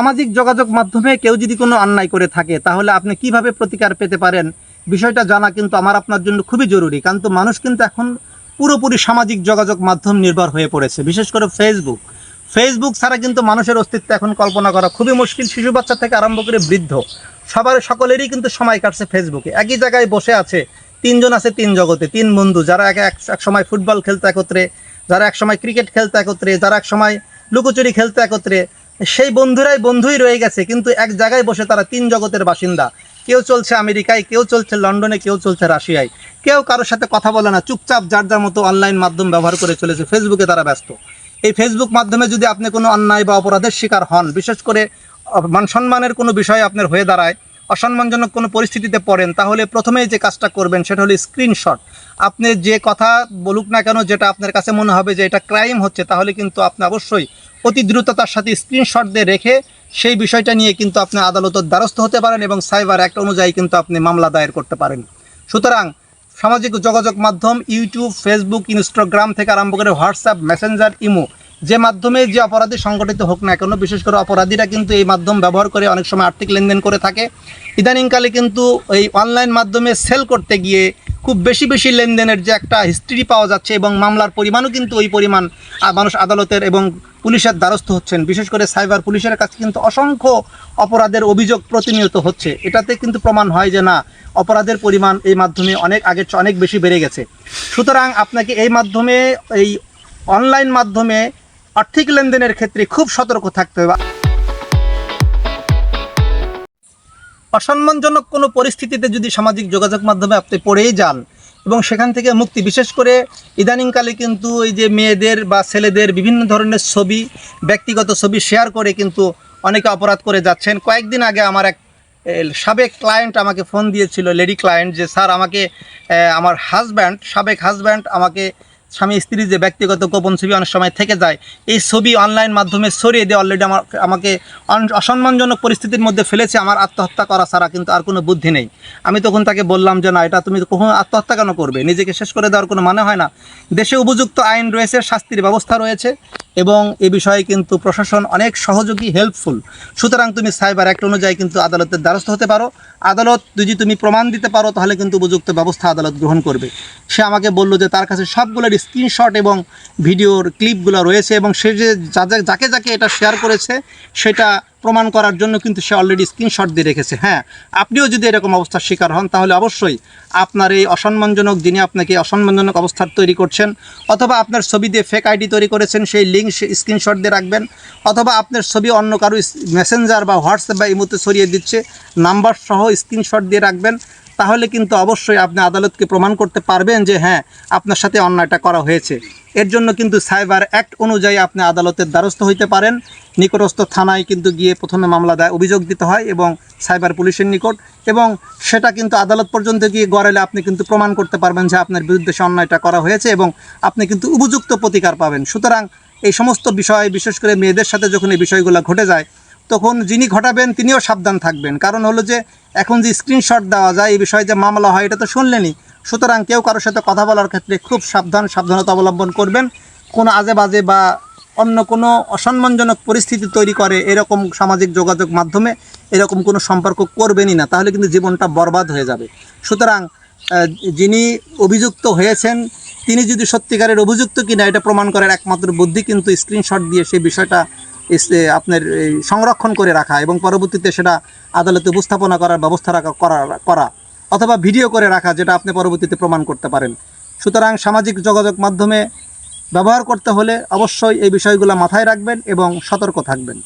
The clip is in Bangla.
সামাজিক যোগাযোগ মাধ্যমে কেউ যদি কোনো অন্যায় করে থাকে, তাহলে আপনি কীভাবে প্রতিকার পেতে পারেন? বিষয়টা জানা কিন্তু আমার আপনার জন্য খুবই জরুরি, কারণ তো মানুষ কিন্তু এখন পুরোপুরি সামাজিক যোগাযোগ মাধ্যম নির্ভর হয়ে পড়েছে, বিশেষ করে ফেসবুক ফেসবুক ছাড়া কিন্তু মানুষের অস্তিত্ব এখন কল্পনা করা খুবই মুশকিল। শিশু বাচ্চা থেকে আরম্ভ করে বৃদ্ধ, সবার সকলেরই কিন্তু সময় কাটছে ফেসবুকে একই জায়গায় বসে আছে, তিনজন আছে তিন জগতে, তিন বন্ধু, যারা এক এক সময় ফুটবল খেলতে একত্রে, যারা এক সময় ক্রিকেট খেলতে একত্রে, যারা এক সময় লুকোচুরি খেলতে একত্রে সেই বন্ধুরাই বন্ধুই রয়ে গেছে, কিন্তু এক জায়গায় বসে তারা তিন জগতের বাসিন্দা। কেউ চলছে আমেরিকায়, কেউ চলছে লন্ডনে, কেউ চলছে রাশিয়ায়। কেউ কারোর সাথে কথা বলে না, চুপচাপ যার যার মতো অনলাইন মাধ্যম ব্যবহার করে চলেছে, ফেসবুকে তারা ব্যস্ত। এই ফেসবুক মাধ্যমে যদি আপনি কোনো অন্যায় বা অপরাধের শিকার হন, বিশেষ করে মান সম্মানের কোনো বিষয় আপনার হয়ে দাঁড়ায়, অসম্মানজনক কোনো পরিস্থিতিতে পড়েন, তাহলে প্রথমেই যে কাজটা করবেন সেটা হলো স্ক্রিনশট। আপনি যে কথা বলুক না কেন, যেটা আপনার কাছে মনে হবে যে এটা ক্রাইম হচ্ছে, তাহলে কিন্তু আপনি অবশ্যই অতি দ্রুততার সাথে স্ক্রিনশট দিয়ে রেখে সেই বিষয়টা নিয়ে কিন্তু আপনি আদালতের দ্বারস্থ হতে পারেন এবং সাইবার অ্যাক্ট অনুযায়ী কিন্তু আপনি মামলা দায়ের করতে পারেন। সুতরাং সামাজিক যোগাযোগ মাধ্যম ইউটিউব ফেসবুক ইনস্টাগ্রাম থেকে আরম্ভ করে হোয়াটসঅ্যাপ মেসেঞ্জার ইমো যে মাধ্যমে যে অপরাধী সংগঠিত হোক না কেন, বিশেষ করে অপরাধীরা কিন্তু এই মাধ্যম ব্যবহার করে অনেক সময় আর্থিক লেনদেন করে থাকে। ইদানিংকালে কিন্তু এই অনলাইন মাধ্যমে সেল করতে গিয়ে খুব বেশি বেশি লেনদেনের যে একটা হিস্ট্রি পাওয়া যাচ্ছে এবং মামলার পরিমাণও কিন্তু ওই পরিমাণ মানুষ আদালতের এবং পুলিশের দ্বারস্থ হচ্ছেন। বিশেষ করে সাইবার পুলিশের কাছে কিন্তু অসংখ্য অপরাধের অভিযোগ প্রতিনিয়ত হচ্ছে। এটাতে কিন্তু প্রমাণ হয় যে না, অপরাধের পরিমাণ এই মাধ্যমে অনেক আগের চেয়ে অনেক বেশি বেড়ে গেছে। সুতরাং আপনাকে এই মাধ্যমে, এই অনলাইন মাধ্যমে আর্থিক লেনদেনের ক্ষেত্রে খুব সতর্ক থাকতে হবে। অসম্মানজনক কোনো পরিস্থিতিতে যদি সামাজিক যোগাযোগ মাধ্যমে আপনি পড়েই যান এবং সেখান থেকে মুক্তি, বিশেষ করে ইদানিংকালে কিন্তু এই যে মেয়েদের বা ছেলেদের বিভিন্ন ধরনের ছবি, ব্যক্তিগত ছবি শেয়ার করে কিন্তু অনেকে অপরাধ করে যাচ্ছেন। কয়েকদিন আগে আমার এক সাবেক ক্লায়েন্ট আমাকে ফোন দিয়েছিল লেডি ক্লায়েন্ট যে, স্যার, আমাকে আমার হাজব্যান্ড সাবেক হাজব্যান্ড আমাকে স্বামী স্ত্রী যে ব্যক্তিগত গোপন ছবি অনেক সময় থেকে যায়, এই ছবি অনলাইন মাধ্যমে সরিয়ে দিয়ে অলরেডি আমার আমাকে অসম্মানজনক পরিস্থিতির মধ্যে ফেলেছে আমার আত্মহত্যা করা ছাড়া কিন্তু আর কোনো বুদ্ধি নেই। আমি তখন তাকে বললাম যে, না, এটা তুমি কখনো আত্মহত্যা কেন করবে? নিজেকে শেষ করে দেওয়ার কোনো মানে হয় না। দেশে উপযুক্ত আইন রয়েছে, শাস্তির ব্যবস্থা রয়েছে। এবং এ বিষয়ে কিন্তু প্রশাসন অনেক সহযোগী হেল্পফুল সুতরাং তুমি সাইবার অ্যাক্ট অনুযায়ী কিন্তু আদালতের দ্বারস্থ হতে পারো। আদালত, যদি তুমি প্রমাণ দিতে পারো, তাহলে কিন্তু উপযুক্ত ব্যবস্থা আদালত গ্রহণ করবে। সে আমাকে বলল যে তার কাছে সবগুলোর স্ক্রিনশট এবং ভিডিওর ক্লিপগুলো রয়েছে এবং সে যে যাকে যাকে এটা শেয়ার করেছে, সেটা প্রমাণ করার জন্য কিন্তু সে অলরেডি স্ক্রিনশট দিয়ে রেখেছে। হ্যাঁ আপনিও যদি এরকম অবস্থার শিকার হন, তাহলে অবশ্যই আপনার এই অসম্মানজনক যিনি আপনাকে অসম্মানজনক অবস্থার তৈরি করছেন, অথবা আপনার ছবি দিয়ে ফেক আইডি তৈরি করেছেন, সেই লিঙ্ক স্ক্রিনশট দিয়ে রাখবেন, অথবা আপনার ছবি অন্য কারও মেসেঞ্জার বা হোয়াটসঅ্যাপ বা ইমোতে ছড়িয়ে দিচ্ছে নাম্বার সহ স্ক্রিনশট দিয়ে রাখবেন। তাহলে কিন্তু অবশ্যই আপনি আদালতকে প্রমাণ করতে পারবেন যে হ্যাঁ আপনার সাথে অন্যায়টা করা হয়েছে। এর জন্য কিন্তু সাইবার অ্যাক্ট অনুযায়ী আপনি আদালতের দ্বারস্থ হইতে পারেন। নিকটস্থ থানায় কিন্তু গিয়ে প্রথমে মামলা দেয়, অভিযোগ দিতে হয় এবং সাইবার পুলিশের নিকট এবং সেটা কিন্তু আদালত পর্যন্ত গিয়ে গড়ালে আপনি কিন্তু প্রমাণ করতে পারবেন যে আপনার বিরুদ্ধে সে অন্যায়টা করা হয়েছে এবং আপনি কিন্তু উপযুক্ত প্রতিকার পাবেন। সুতরাং এই সমস্ত বিষয়, বিশেষ করে মেয়েদের সাথে যখন এই বিষয়গুলো ঘটে যায় তখন যিনি ঘটাবেন তিনিও সাবধান থাকবেন। কারণ হলো যে, এখন যে স্ক্রিনশট দেওয়া যায়, এই বিষয়ে যে মামলা হয়, এটা তো শুনলেনি সুতরাং কেউ কারোর সাথে কথা বলার ক্ষেত্রে খুব সাবধান, সাবধানতা অবলম্বন করবেন। কোনো আজে বাজে বা অন্য কোনো অসম্মানজনক পরিস্থিতি তৈরি করে এরকম সামাজিক যোগাযোগ মাধ্যমে, এরকম কোনো সম্পর্ক করবেনই না। তাহলে কিন্তু জীবনটা বরবাদ হয়ে যাবে। সুতরাং যিনি অভিযুক্ত হয়েছেন, তিনি যদি সত্যিকারের অভিযুক্ত কিনা, এটা প্রমাণ করার একমাত্র বুদ্ধি, কিন্তু স্ক্রিনশট দিয়ে সেই বিষয়টা আপনার সংরক্ষণ করে রাখা এবং পরবর্তীতে সেটা আদালতে উপস্থাপনা করার ব্যবস্থা রাখা, করা করা অথবা ভিডিও করে রাখা যেটা আপনি পরবর্তীতে প্রমাণ করতে পারেন। সুতরাং সামাজিক যোগাযোগ মাধ্যমে ব্যবহার করতে হলে অবশ্যই এই বিষয়গুলো মাথায় রাখবেন এবং সতর্ক থাকবেন।